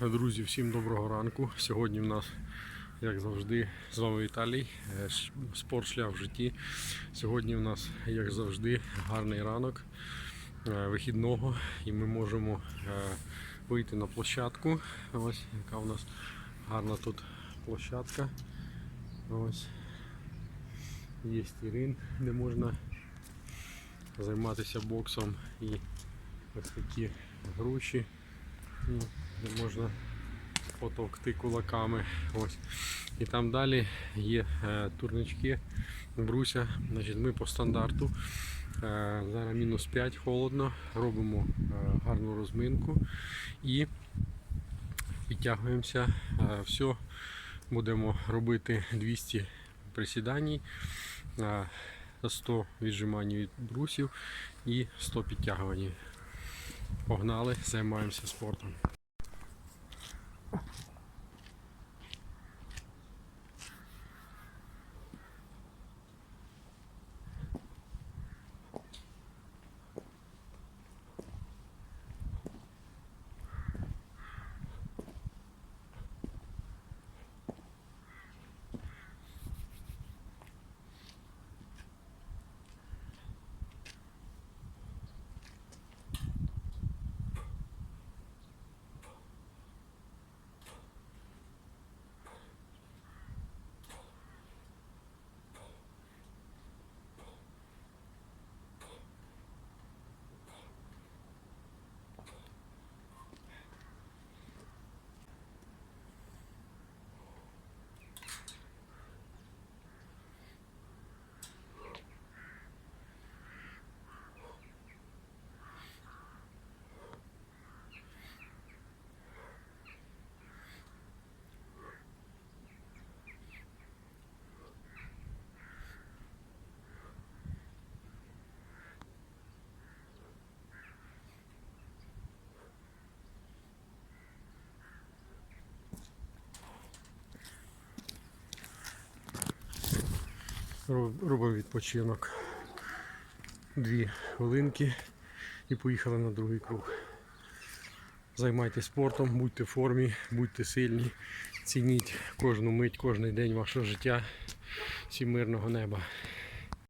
Друзі, всім доброго ранку. Сьогодні в нас, як завжди, з вами Віталій. е, Спорт шлях в житті. Сьогодні в нас, як завжди, гарний ранок е, вихідного, і ми можемо е, вийти на площадку. Ось яка у нас гарна тут площадка. Ось. Є тірин, де можна займатися боксом і ось такі груші. Де можна потовкти кулаками. Ось. І там далі є е, турнички, бруся. Значить, ми по стандарту. Е, зараз мінус 5 холодно, робимо е, гарну розминку і підтягуємося. Все, будемо робити 200 присідань, е, 100 віджимань від брусів і 100 підтягувань. Погнали, займаємося спортом. Робимо відпочинок. Дві хвилинки і поїхали на другий круг. Займайтесь спортом, будьте в формі, будьте сильні, цініть кожну мить, кожний день вашого життя. Всім мирного неба.